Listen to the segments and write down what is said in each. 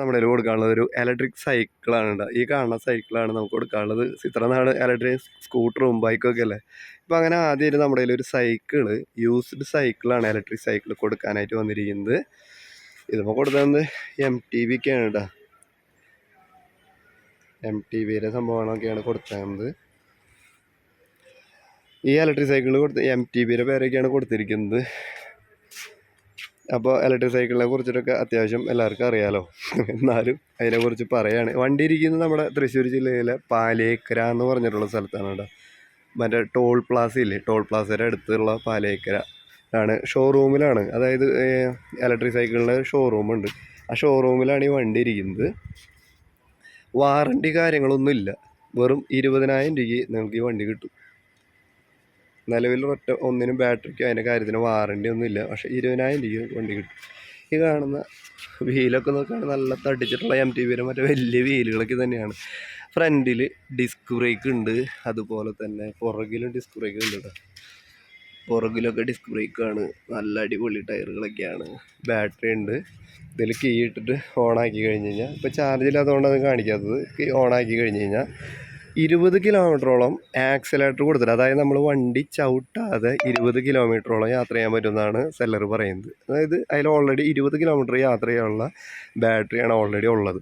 നമ്മുടെ കയ്യിൽ കൊടുക്കാനുള്ളത് ഒരു ഇലക്ട്രിക് സൈക്കിളാണ് കേട്ടോ ഈ കാണുന്ന സൈക്കിളാണ് നമുക്ക് കൊടുക്കാനുള്ളത്. ഇത്ര നാട് ഇലക്ട്രിക് സ്കൂട്ടറും ബൈക്കൊക്കെ അല്ലേ? ഇപ്പം അങ്ങനെ ആദ്യം നമ്മുടെ കയ്യിൽ ഒരു സൈക്കിൾ യൂസ്ഡ് സൈക്കിളാണ് ഇലക്ട്രിക് സൈക്കിൾ കൊടുക്കാനായിട്ട് വന്നിരിക്കുന്നത്. ഇതിപ്പോൾ കൊടുത്തത് എം ടി വിക്കാണ് കേട്ടോ എം ടി വിയുടെ സംഭവങ്ങളൊക്കെയാണ് കൊടുത്തത് ഈ ഇലക്ട്രിക് സൈക്കിൾ കൊടുത്ത് എം ടി വിയുടെ പേരൊക്കെയാണ് കൊടുത്തിരിക്കുന്നത്. അപ്പോൾ ഇലക്ട്രിക് സൈക്കിളിനെ കുറിച്ചിട്ടൊക്കെ അത്യാവശ്യം എല്ലാവർക്കും അറിയാലോ. എന്നാലും അതിനെക്കുറിച്ച് പറയുകയാണ് വണ്ടി ഇരിക്കുന്നത് നമ്മുടെ തൃശ്ശൂർ ജില്ലയിലെ പാലേക്കര എന്ന് പറഞ്ഞിട്ടുള്ള സ്ഥലത്താണ് കേട്ടോ. മറ്റേ ടോൾ പ്ലാസ ഇല്ലേ? ടോൾ പ്ലാസയുടെ അടുത്തുള്ള പാലേക്കര ആണ്. ഷോറൂമിലാണ് അതായത് ഇലക്ട്രിക് സൈക്കിളിന്റെ ഷോറൂമുണ്ട് ആ ഷോറൂമിലാണ് ഈ വണ്ടി ഇരിക്കുന്നത്. വാറണ്ടി കാര്യങ്ങളൊന്നുമില്ല. വെറും ഇരുപതിനായിരം രൂപയ്ക്ക് നിങ്ങൾക്ക് ഈ വണ്ടി കിട്ടും. നിലവിൽ ഒറ്റ ഒന്നിനും ബാറ്ററിക്കോ അതിന്റെ കാര്യത്തിന് വാറണ്ടി ഒന്നുമില്ല പക്ഷേ ഇരുപതിനായിരം രൂപ വണ്ടി കിട്ടും. ഈ കാണുന്ന വീലൊക്കെ നോക്കുകയാണെങ്കിൽ നല്ല തടിച്ചിട്ടുള്ള എം ടി വിയിലും മറ്റേ വലിയ വീലുകളൊക്കെ തന്നെയാണ്. ഫ്രണ്ടിൽ ഡിസ്ക് ബ്രേക്ക് ഉണ്ട്. അതുപോലെ തന്നെ പുറകിലും ഡിസ്ക് ബ്രേക്ക് ഉണ്ട് കേട്ടോ പുറകിലൊക്കെ ഡിസ്ക് ബ്രേക്കാണ് നല്ല അടിപൊളി ടയറുകളൊക്കെയാണ്. ബാറ്ററി ഉണ്ട്. ഇതിൽ കീ ഇട്ടിട്ട് ഓണാക്കി കഴിഞ്ഞ് കഴിഞ്ഞാൽ ഇപ്പോൾ ചാർജ് ഇല്ലാത്തതുകൊണ്ടാണ് കാണിക്കാത്തത്. ഓണാക്കി കഴിഞ്ഞ് കഴിഞ്ഞാൽ ഇരുപത് കിലോമീറ്ററോളം ആക്സിലേറ്റർ കൊടുത്തിട്ട് അതായത് നമ്മൾ വണ്ടി ചവിട്ടാതെ ഇരുപത് കിലോമീറ്ററോളം യാത്ര ചെയ്യാൻ പറ്റുമെന്നാണ് സെല്ലർ പറയുന്നത്. അതായത് അതിൽ ഓൾറെഡി ഇരുപത് കിലോമീറ്റർ യാത്ര ചെയ്യാനുള്ള ബാറ്ററിയാണ് ഓൾറെഡി ഉള്ളത്.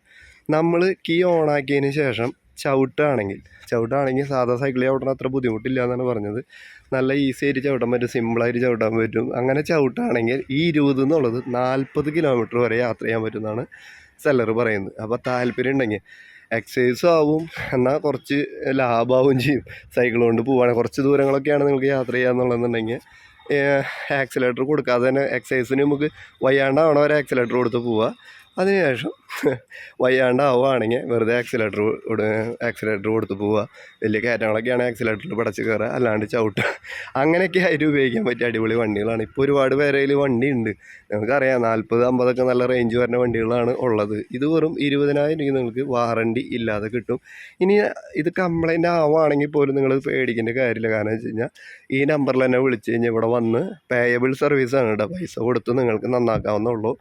നമ്മൾ കീ ഓൺ ഓണാക്കിയതിന് ശേഷം ചവിട്ടുകയാണെങ്കിൽ ചവിട്ടുകയാണെങ്കിൽ സാധാ സൈക്കിൾ ചവിട്ടണം അത്ര ബുദ്ധിമുട്ടില്ല എന്നാണ് പറഞ്ഞത്. നല്ല ഈസി ആയിട്ട് ചവിട്ടാൻ പറ്റും സിമ്പിളായിട്ട് ചവിട്ടാൻ പറ്റും. അങ്ങനെ ചവിട്ടുകയാണെങ്കിൽ ഈ ഇരുപത് എന്നുള്ളത് നാൽപ്പത് കിലോമീറ്റർ വരെ യാത്ര ചെയ്യാൻ പറ്റുമെന്നാണ് സെല്ലർ പറയുന്നത്. അപ്പോൾ താല്പര്യം ഉണ്ടെങ്കിൽ എക്സസൈസും ആവും എന്നാൽ കുറച്ച് ലാഭമാവും ചെയ്യും. സൈക്കിൾ കൊണ്ട് പോവുകയാണെങ്കിൽ കുറച്ച് ദൂരങ്ങളൊക്കെയാണ് നിങ്ങൾക്ക് യാത്ര ചെയ്യാന്നുള്ളതെന്നുണ്ടെങ്കിൽ ആക്സിലേറ്റർ കൊടുക്കാതെ തന്നെ എക്സസൈസിന് നമുക്ക് വയ്യാണ്ടാവണം. ഒരു ആക്സിലേറ്റർ കൊടുത്ത് പോവുക അതിനുശേഷം വയ്യാണ്ടാവുകയാണെങ്കിൽ വെറുതെ ആക്സിലേറ്റർ ആക്സിലേറ്റർ കൊടുത്ത് പോവുക. വലിയ കയറ്റങ്ങളൊക്കെയാണ് ആക്സിലേറ്ററിൽ പടച്ച് കയറുക അല്ലാണ്ട് ചവിട്ടുക അങ്ങനെയൊക്കെ ആയിട്ട് ഉപയോഗിക്കാൻ പറ്റിയ അടിപൊളി വണ്ടികളാണ്. ഇപ്പോൾ ഒരുപാട് പേരയിൽ വണ്ടി ഉണ്ട് നമുക്കറിയാം നാൽപ്പത് അമ്പതൊക്കെ നല്ല റേഞ്ച് വരുന്ന വണ്ടികളാണ് ഉള്ളത്. ഇത് വെറും ഇരുപതിനായിരം രൂപ നിങ്ങൾക്ക് വാറണ്ടി ഇല്ലാതെ കിട്ടും. ഇനി ഇത് കംപ്ലൈന്റ് ആവുകയാണെങ്കിൽ പോലും നിങ്ങൾ പേടിക്കേണ്ട കാര്യമില്ല. കാരണം വെച്ച് കഴിഞ്ഞാൽ ഈ നമ്പറിൽ തന്നെ വിളിച്ച് കഴിഞ്ഞാൽ ഇവിടെ വന്ന് പേയബിൾ സർവീസാണ് കേട്ടോ പൈസ കൊടുത്ത് നിങ്ങൾക്ക് നന്നാക്കാവുന്നുള്ളൂ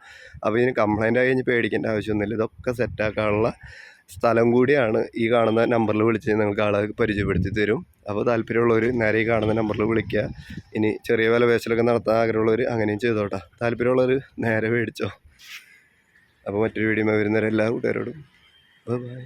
അപ്പോൾ ഇതിന് കംപ്ലൈന്റ് ആയി പേടിക്കേണ്ട ആവശ്യമൊന്നുമില്ല. ഇതൊക്കെ സെറ്റാക്കാനുള്ള സ്ഥലം കൂടിയാണ് ഈ കാണുന്ന നമ്പറിൽ വിളിച്ച് നിങ്ങൾക്ക് ആളെ പരിചയപ്പെടുത്തി തരും. അപ്പോൾ താല്പര്യമുള്ളവർ നേരെ ഈ കാണുന്ന നമ്പറിൽ വിളിക്കുക. ഇനി ചെറിയ വില പേശലൊക്കെ നടത്താൻ ആഗ്രഹമുള്ളവർ അങ്ങനെയും ചെയ്തോട്ടെ. താല്പര്യമുള്ളവർ നേരെ മേടിച്ചോ. അപ്പോൾ മറ്റൊരു വീഡിയോ വരുന്നവരെല്ലാ കൂട്ടുകാരോടും. ബൈ